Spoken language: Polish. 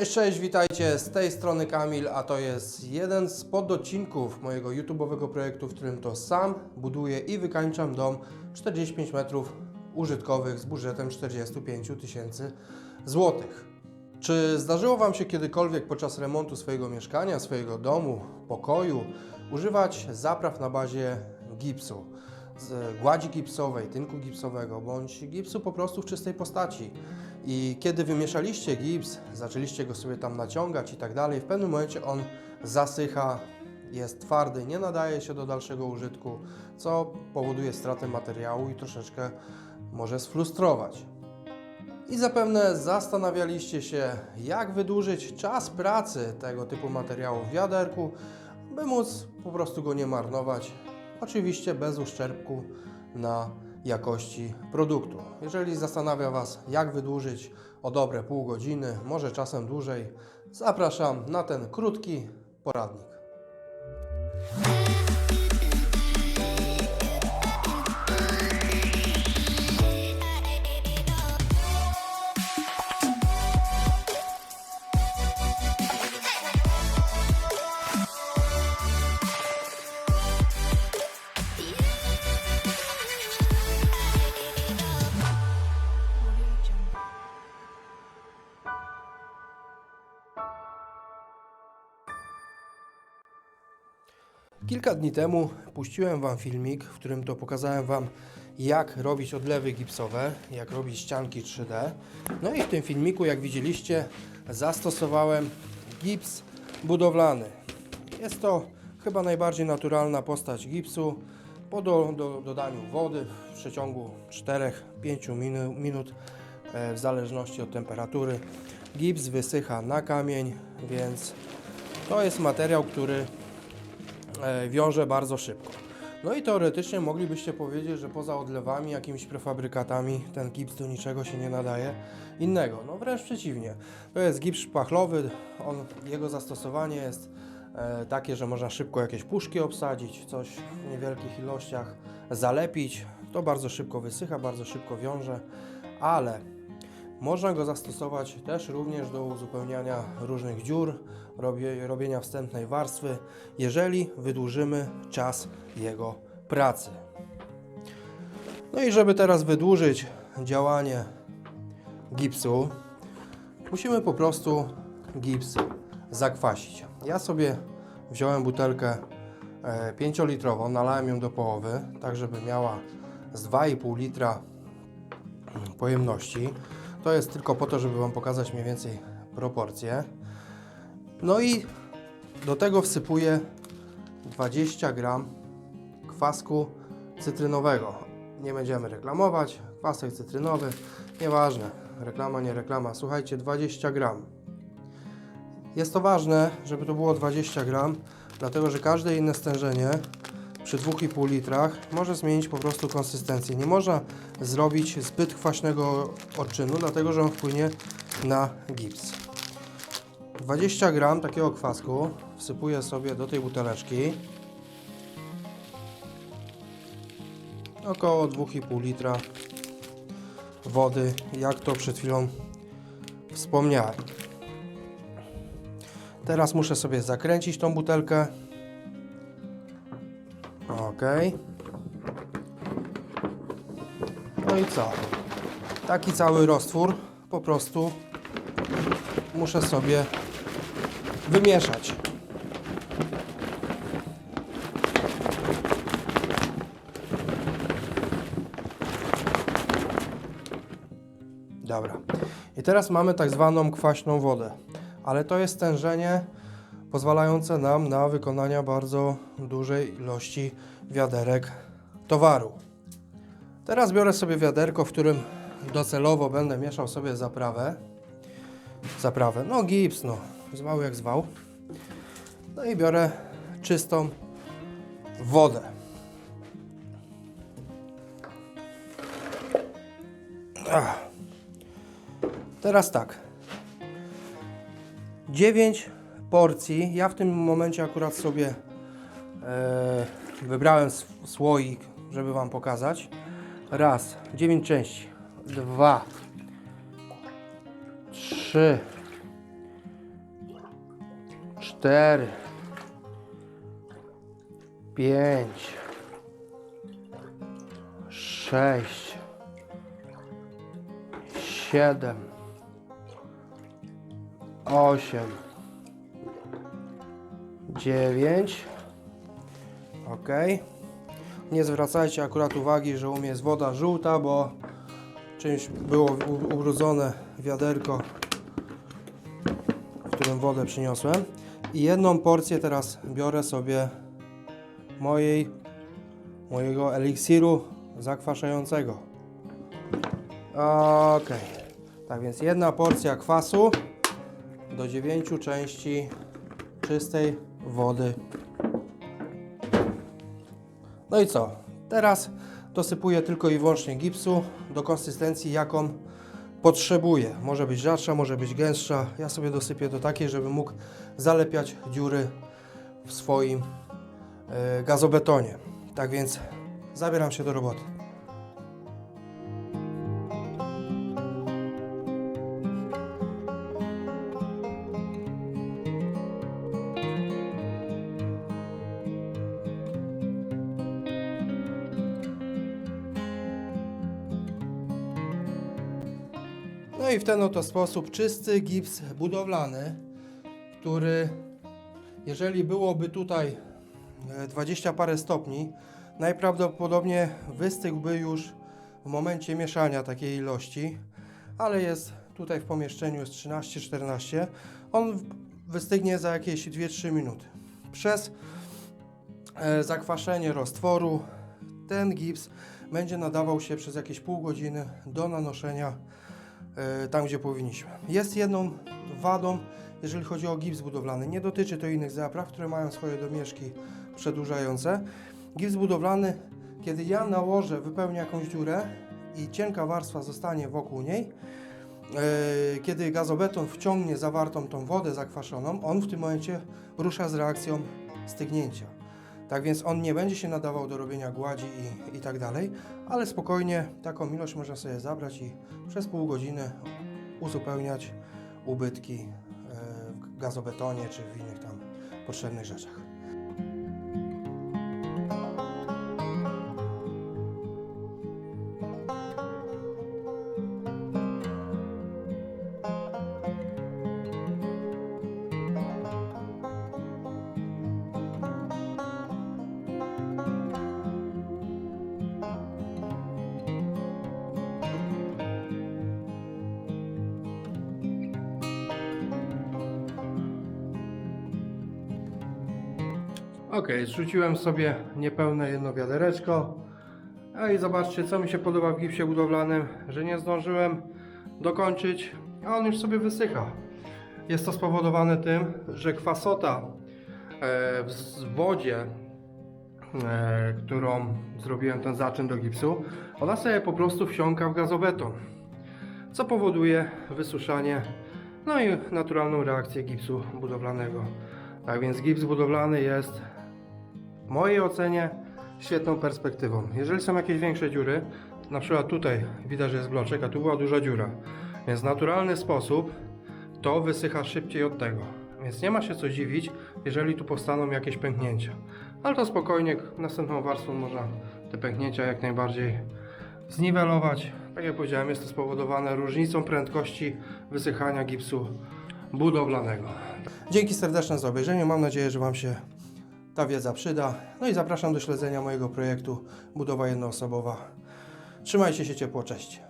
Cześć, cześć, witajcie, z tej strony Kamil, a to jest jeden z pododcinków mojego YouTube'owego projektu, w którym to sam buduję i wykańczam dom 45 metrów użytkowych z budżetem 45 000 tysięcy złotych. Czy zdarzyło Wam się kiedykolwiek podczas remontu swojego mieszkania, swojego domu, pokoju używać zapraw na bazie gipsu? Z gładzi gipsowej, tynku gipsowego bądź gipsu po prostu w czystej postaci. I kiedy wymieszaliście gips, zaczęliście go sobie tam naciągać i tak dalej, w pewnym momencie on zasycha, jest twardy, nie nadaje się do dalszego użytku, co powoduje stratę materiału i troszeczkę może sfrustrować. I zapewne zastanawialiście się, jak wydłużyć czas pracy tego typu materiału w wiaderku, by móc po prostu go nie marnować, oczywiście bez uszczerbku na jakości produktu. Jeżeli zastanawia Was, jak wydłużyć o dobre pół godziny, może czasem dłużej, zapraszam na ten krótki poradnik. Kilka dni temu puściłem Wam filmik, w którym to pokazałem Wam, jak robić odlewy gipsowe, jak robić ścianki 3D. No i w tym filmiku, jak widzieliście, zastosowałem gips budowlany. Jest to chyba najbardziej naturalna postać gipsu. Po do, do, dodaniu wody w przeciągu 4-5 minu- minut, e, w zależności od temperatury, gips wysycha na kamień, więc to jest materiał, który wiąże bardzo szybko. No i teoretycznie moglibyście powiedzieć, że poza odlewami, jakimiś prefabrykatami, ten gips do niczego się nie nadaje innego. No wręcz przeciwnie. To jest gips szpachlowy, on, jego zastosowanie jest e, takie, że można szybko jakieś puszki obsadzić, coś w niewielkich ilościach zalepić. To bardzo szybko wysycha, bardzo szybko wiąże, ale można go zastosować też również do uzupełniania różnych dziur, robie, robienia wstępnej warstwy, jeżeli wydłużymy czas jego pracy. No i żeby teraz wydłużyć działanie gipsu, musimy po prostu gips zakwasić. Ja sobie wziąłem butelkę 5-litrową, nalałem ją do połowy, tak żeby miała z 2,5 litra pojemności. To jest tylko po to, żeby Wam pokazać mniej więcej proporcje. No i do tego wsypuję 20 gram kwasku cytrynowego. Nie będziemy reklamować, kwasek cytrynowy, nieważne, reklama, nie reklama. Słuchajcie, 20 gram. Jest to ważne, żeby to było 20 gram, dlatego że każde inne stężenie przy 2,5 litrach może zmienić po prostu konsystencję. Nie można zrobić zbyt kwaśnego odczynu, dlatego że on wpłynie na gips. 20 gram takiego kwasku wsypuję sobie do tej buteleczki. Około 2,5 litra wody, jak to przed chwilą wspomniałem. Teraz muszę sobie zakręcić tą butelkę. Ok. No i co? Taki cały roztwór po prostu muszę sobie wymieszać. Dobra. I teraz mamy tak zwaną kwaśną wodę, ale to jest stężenie pozwalające nam na wykonanie bardzo dużej ilości wiaderek towaru. Teraz biorę sobie wiaderko, w którym docelowo będę mieszał sobie zaprawę. Zaprawę, no gips, no, zwał jak zwał. No i biorę czystą wodę. Teraz tak. 9 porcji. Ja w tym momencie akurat sobie e, wybrałem słoik, żeby Wam pokazać. Raz, 9 części. Dwa, trzy, cztery, pięć, sześć, siedem, osiem, dziewięć. Ok. Nie zwracajcie akurat uwagi, że u mnie jest woda żółta, bo czymś było ubrudzone wiaderko, w którym wodę przyniosłem. I jedną porcję teraz biorę sobie mojej, mojego eliksiru zakwaszającego. Ok. Tak więc jedna porcja kwasu do 9 części czystej wody. No i co? Teraz dosypuję tylko i wyłącznie gipsu do konsystencji, jaką potrzebuję. Może być rzadsza, może być gęstsza. Ja sobie dosypię do takiej, żeby mógł zalepiać dziury w swoim e, gazobetonie. Tak więc zabieram się do roboty. No i w ten oto sposób czysty gips budowlany, który jeżeli byłoby tutaj e, 20 parę stopni, najprawdopodobniej wystygłby już w momencie mieszania takiej ilości, ale jest tutaj w pomieszczeniu jest 13-14. On wystygnie za jakieś 2-3 minuty. Przez e, zakwaszenie roztworu ten gips będzie nadawał się przez jakieś pół godziny do nanoszenia e, tam, gdzie powinniśmy. Jest jedną wadą, jeżeli chodzi o gips budowlany. Nie dotyczy to innych zapraw, które mają swoje domieszki przedłużające. Gips budowlany, kiedy ja nałożę, wypełnię jakąś dziurę i cienka warstwa zostanie wokół niej, e, kiedy gazobeton wciągnie zawartą tą wodę zakwaszoną, on w tym momencie rusza z reakcją stygnięcia. Tak więc on nie będzie się nadawał do robienia gładzi i, i tak dalej, ale spokojnie taką ilość można sobie zabrać i przez pół godziny uzupełniać ubytki e, w gazobetonie czy w innych tam potrzebnych rzeczach. Ok, zrzuciłem sobie niepełne jedno wiadereczko. A i zobaczcie, co mi się podoba w gipsie budowlanym, że nie zdążyłem dokończyć, a on już sobie wysycha. Jest to spowodowane tym, że kwasota e, w wodzie, e, którą zrobiłem ten zaczyn do gipsu, ona sobie po prostu wsiąka w gazobeton, co powoduje wysuszanie, no i naturalną reakcję gipsu budowlanego. Tak więc gips budowlany jest w mojej ocenie świetną perspektywą. Jeżeli są jakieś większe dziury, na przykład tutaj widać, że jest bloczek, a tu była duża dziura, więc w naturalny sposób to wysycha szybciej od tego. Więc nie ma się co dziwić, jeżeli tu powstaną jakieś pęknięcia. Ale to spokojnie, następną warstwą można te pęknięcia jak najbardziej zniwelować. Tak jak powiedziałem, jest to spowodowane różnicą prędkości wysychania gipsu budowlanego. Dzięki serdeczne za obejrzenie. Mam nadzieję, że Wam się ta wiedza przyda. No i zapraszam do śledzenia mojego projektu Budowa Jednoosobowa. Trzymajcie się ciepło, cześć.